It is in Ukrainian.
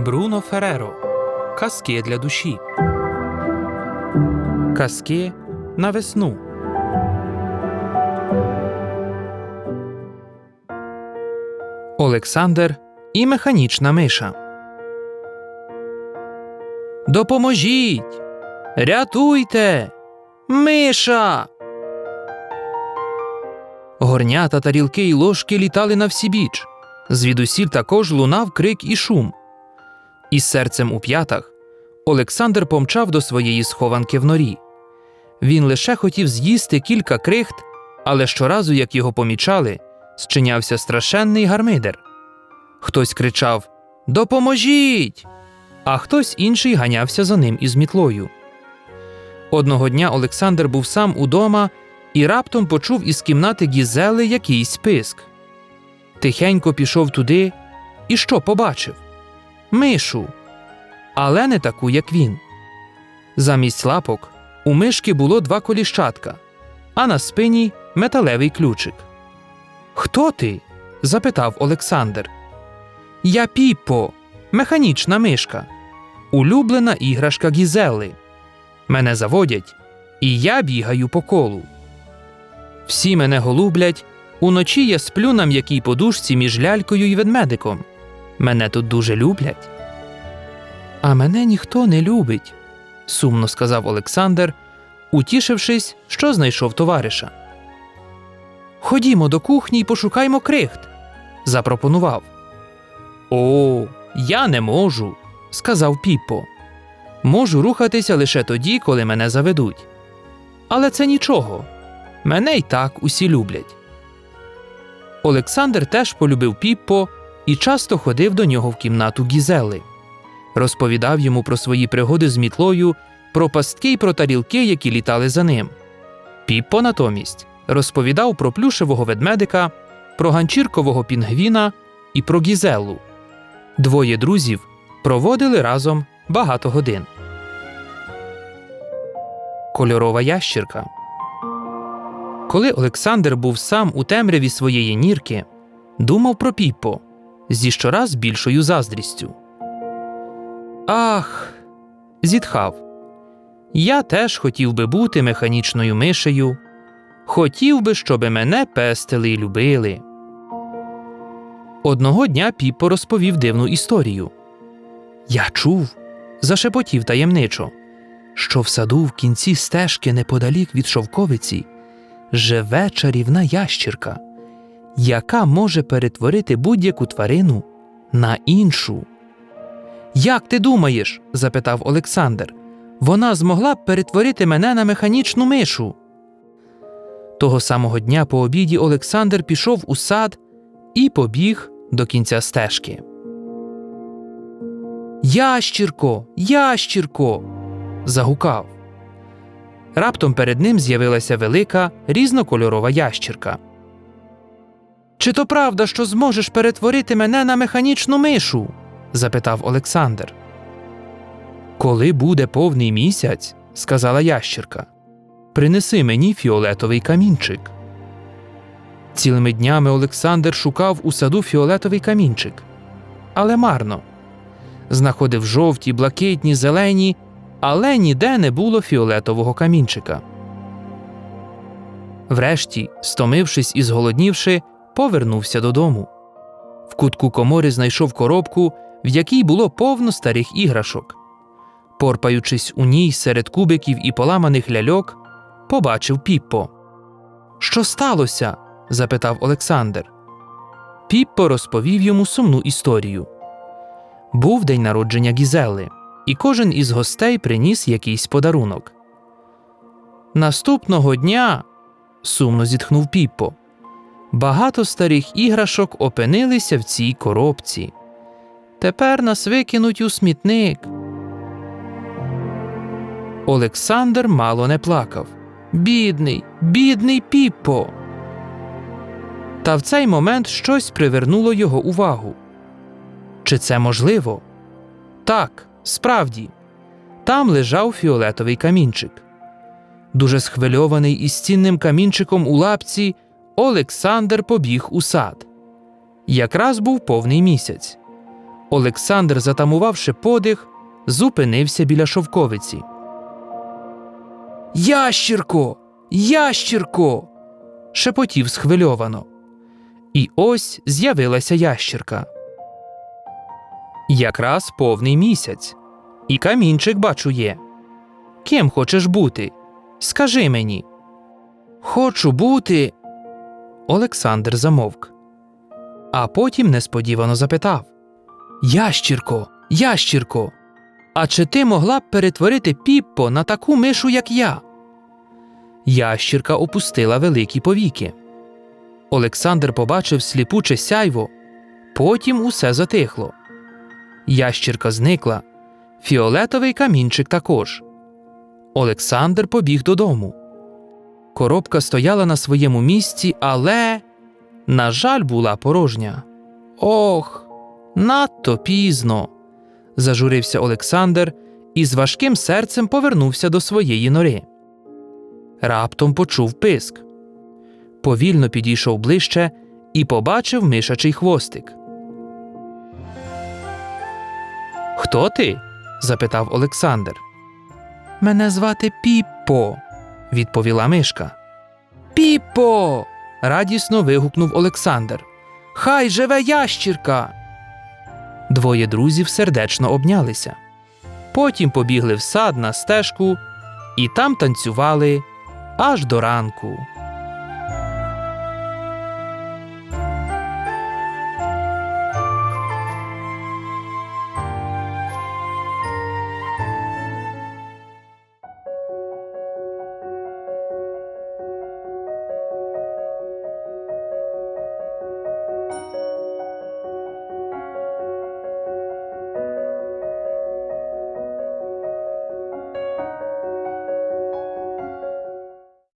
Бруно Фереро. Казки для душі. Казки на весну. Олександр і механічна миша. Допоможіть! Рятуйте! Миша! Горнята, тарілки й ложки літали на всі біч. Звідусіль також лунав крик і шум. Із серцем у п'ятах Олександр помчав до своєї схованки в норі. Він лише хотів з'їсти кілька крихт, але щоразу, як його помічали, зчинявся страшенний гармидер. Хтось кричав Допоможіть! А хтось інший ганявся за ним із мітлою. Одного дня Олександр був сам удома і раптом почув із кімнати Гізели якийсь писк. Тихенько пішов туди і що побачив? Мишу, але не таку, як він. Замість лапок у мишки було два коліщатка, а на спині металевий ключик. Хто ти? запитав Олександр. Я Піппо, механічна мишка, улюблена іграшка Гізели. Мене заводять, і я бігаю по колу. Всі мене голублять, уночі я сплю на м'якій подушці між лялькою і ведмедиком. Мене тут дуже люблять. А мене ніхто не любить, сумно сказав Олександр, утішившись, що знайшов товариша. Ходімо до кухні й пошукаймо крихт, запропонував. О, я не можу, сказав Піппо. Можу рухатися лише тоді, коли мене заведуть. Але це нічого. Мене й так усі люблять. Олександр теж полюбив Піппо і часто ходив до нього в кімнату Гізели. Розповідав йому про свої пригоди з мітлою, про пастки й про тарілки, які літали за ним. Піппо натомість розповідав про плюшевого ведмедика, про ганчіркового пінгвіна і про Гізелу. Двоє друзів проводили разом багато годин. Кольорова ящірка. Коли Олександр був сам у темряві своєї нірки, думав про Піппо зі щораз більшою заздрістю. Ах, зітхав. Я теж хотів би бути механічною мишею. Хотів би, щоби мене пестили й любили. Одного дня Піппо розповів дивну історію. Я чув, зашепотів таємничо, що в саду в кінці стежки неподалік від шовковиці живе чарівна ящірка, яка може перетворити будь-яку тварину на іншу. Як ти думаєш? запитав Олександр. Вона змогла б перетворити мене на механічну мишу. Того самого дня по обіді Олександр пішов у сад і побіг до кінця стежки. Ящірко, ящірко. загукав. Раптом перед ним з'явилася велика різнокольорова ящірка. Чи то правда, що зможеш перетворити мене на механічну мишу? запитав Олександр. Коли буде повний місяць, сказала ящірка, принеси мені фіолетовий камінчик. Цілими днями Олександр шукав у саду фіолетовий камінчик, але марно. Знаходив жовті, блакитні, зелені, але ніде не було фіолетового камінчика. Врешті, стомившись і зголоднівши, повернувся додому. В кутку комори знайшов коробку, в якій було повно старих іграшок. Порпаючись у ній серед кубиків і поламаних ляльок, побачив Піппо. Що сталося? запитав Олександр. Піппо розповів йому сумну історію. Був день народження Гізели, і кожен із гостей приніс якийсь подарунок. Наступного дня, сумно зітхнув Піппо, багато старих іграшок опинилися в цій коробці. Тепер нас викинуть у смітник. Олександр мало не плакав. Бідний, бідний Піппо. Та в цей момент щось привернуло його увагу. Чи це можливо? Так, справді. Там лежав фіолетовий камінчик. Дуже схвильований із цінним камінчиком у лапці, Олександр побіг у сад. Якраз був повний місяць. Олександр, затамувавши подих, зупинився біля шовковиці. Ящірко! Ящірко! шепотів схвильовано. І ось з'явилася ящірка. Якраз повний місяць. І камінчик бачу є. Ким хочеш бути? Скажи мені. Хочу бути. Олександр замовк. А потім несподівано запитав Ящірко, ящірко, а чи ти могла б перетворити Піппо на таку мишу, як я? Ящірка опустила великі повіки. Олександр побачив сліпуче сяйво, потім усе затихло. Ящірка зникла, фіолетовий камінчик також. Олександр побіг додому. Коробка стояла на своєму місці, але, на жаль, була порожня. Ох, надто пізно. зажурився Олександр і з важким серцем повернувся до своєї нори. Раптом почув писк. Повільно підійшов ближче і побачив мишачий хвостик. Хто ти? запитав Олександр. Мене звати Піппо, відповіла мишка. Піпо. радісно вигукнув Олександр. Хай живе ящірка. Двоє друзів сердечно обнялися. Потім побігли в сад на стежку і там танцювали аж до ранку.